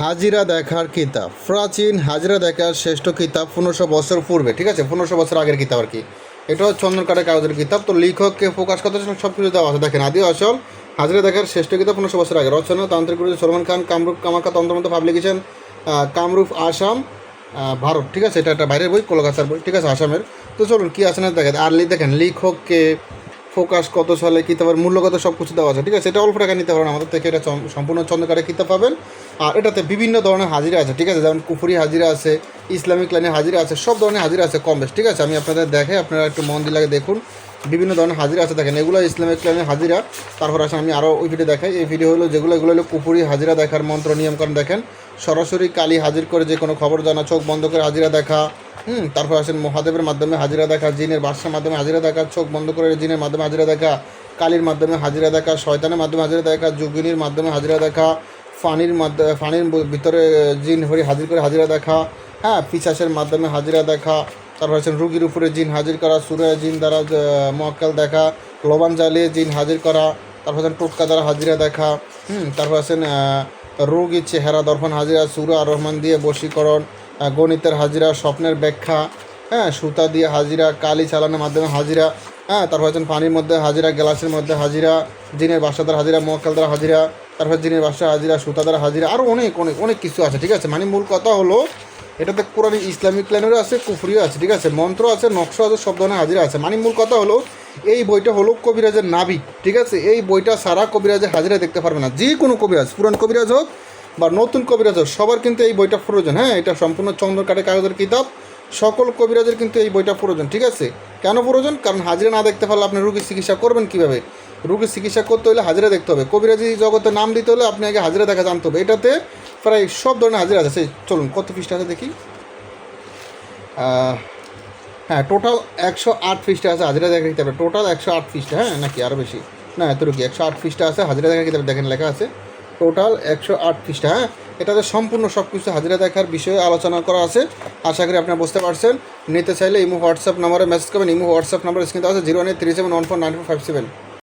হাজিরা দেখার কিতাব। প্রাচীন হাজিরা দেখার শ্রেষ্ঠ কিতাব পনেরোশো বছর পূর্বে, ঠিক আছে? পনেরোশো বছর আগের কিতাব আর কি। এটা হচ্ছে চন্দনকাঠের কাগজের কিতাব। তো লেখককে প্রকাশ করতে সব কিছু দেওয়া আছে। দেখেন, আদি আসল হাজিরা দেখার শ্রেষ্ঠ কিতাব পনেরোশো বছর আগে রচনা, তান্ত্রিক গুরু সলমান খান, কামরূপ কামাখ্যা তন্ত্রমন্ত্র পাবলিকেশন কামরূপ, আসাম ভারত। ঠিক আছে? এটা একটা বাইরের বই, কলকাতার বই, ঠিক আছে? আসামের। তো চলুন, কী আছে না দেখেন? আর দেখেন, লেখককে ফোকাস কত সালে কিতাবের মূল্য কত সব কিছু দেওয়া আছে, ঠিক আছে? এটা অল্প টাকা নিতে পারেন আমাদের থেকে, এটা সম্পূর্ণ চন্দ্রকারে কিতাব পাবেন। আর এটাতে বিভিন্ন ধরনের হাজিরা আছে, ঠিক আছে? যেমন কুফুরি হাজিরা আছে, ইসলামিক লাইনের হাজিরা আছে, সব ধরনের হাজিরা আছে কম বেশ, ঠিক আছে? আমি আপনাদের দেখে আপনারা একটু মন দিলাকে দেখুন। বিভিন্ন ধরনের হাজিরা আছে, দেখেন, এগুলো ইসলামিক লাইনের হাজিরা। তারপর আসেন, আমি আরও ওই ভিডিও দেখাই। এই ভিডিও হলো যেগুলো, এগুলো হলো কুফুরি হাজিরা দেখার মন্ত্র নিয়মকানুন দেখেন। সরাসরি কালি হাজির করে যে কোনো খবর জানা, চোখ বন্ধ করে হাজিরা দেখা, হুম, তারপর আসেন মহাদেবের মাধ্যমে হাজিরা দেখা, জিনের বাদশার মাধ্যমে হাজিরা দেখা, চোখ বন্ধ করে জিনের মাধ্যমে হাজিরা দেখা, কালির মাধ্যমে হাজিরা দেখা, শয়তানের মাধ্যমে হাজিরা দেখা, যোগিনীর মাধ্যমে হাজিরা দেখা, ফানির মাধ্যমে ফানির ভিতরে জিন হরি হাজির করে হাজিরা দেখা হ্যাঁ পিছাসের মাধ্যমে হাজিরা দেখা তারপর আছেন রুগীর উপরে জিন হাজির করা সুরে জিন দ্বারা মক্কাল দেখা লবান জ্বালিয়ে জিন হাজির করা তারপর আছেন টোটকা দ্বারা হাজিরা দেখা হুম তারপর আছেন আহ, রোগীর চেহারা দর্পণ হাজিরা সুরা রহমান দিয়ে বশীকরণ গণিতের হাজিরা স্বপ্নের ব্যাখ্যা হ্যাঁ সুতা দিয়ে হাজিরা কালি চালানোর মাধ্যমে হাজিরা হ্যাঁ তারপর হচ্ছেন পানির মধ্যে হাজিরা গ্লাসের মধ্যে হাজিরা জিনের বাসাদার হাজিরা মক্কাল দ্বারা হাজিরা তারপর জিনের বাসা হাজিরা সুতা দ্বারা হাজিরা আরও অনেক অনেক অনেক কিছু আছে ঠিক আছে? মানে মূল কথা হলো এটাতে কোরআন ইসলামিক লাইনেরও আছে, কুফরিও আছে, ঠিক আছে? মন্ত্র আছে, নকশা আছে, সব ধরনের হাজিরা আছে। মানে মূল কথা হলো, এই বইটা হলো কবিরাজের নাবিক ঠিক আছে? এই বইটা সারা কবিরাজের হাজিরা দেখতে পারবে না। যে কোনো কবিরাজ, পুরান কবিরাজ হোক বা নতুন কবিরাজ হোক, সবার কিন্তু এই বইটা প্রয়োজন। হ্যাঁ এটা সম্পূর্ণ চন্দ্রকাঠের কাগজের কিতাব, সকল কবিরাজের কিন্তু এই বইটা প্রয়োজন, ঠিক আছে? কেন প্রয়োজন? কারণ হাজিরা না দেখতে পারলে আপনি রুগীর চিকিৎসা করবেন কীভাবে? রুগীর চিকিৎসা করতে হলে হাজিরা দেখতে হবে। কবিরাজি জগতে নাম দিতে হলে আপনি আগে হাজিরা দেখা জানতে হবে। এটাতে প্রায় সব ধরনের হাজিরা আছে। চলুন, কত পৃষ্ঠা আছে দেখি। হ্যাঁ টোটাল একশো আট পৃষ্ঠা আছে, হাজিরা দেখা কিতাবে টোটাল একশো আট পৃষ্ঠা হ্যাঁ নাকি আরও বেশি? না, এতটুকু, একশো আট পৃষ্ঠা আছে, হাজিরা দেখা কিতাবে দেখেন লেখা আছে। টোটাল একশো আট পৃষ্ঠা হ্যাঁ এটাতে সম্পূর্ণ সব কিছু হাজিরা দেখার বিষয়ে আলোচনা করা আছে, আশা করি আপনারা বুঝতে পারছেন। নিতে চাইলে ইমো হোয়াটসঅ্যাপ নাম্বারে মেসেজ করবেন, ইমো হোয়াটসঅ্যাপ নাম্বার স্ক্রিন আছে, zero eight three seven one four nine four five seven.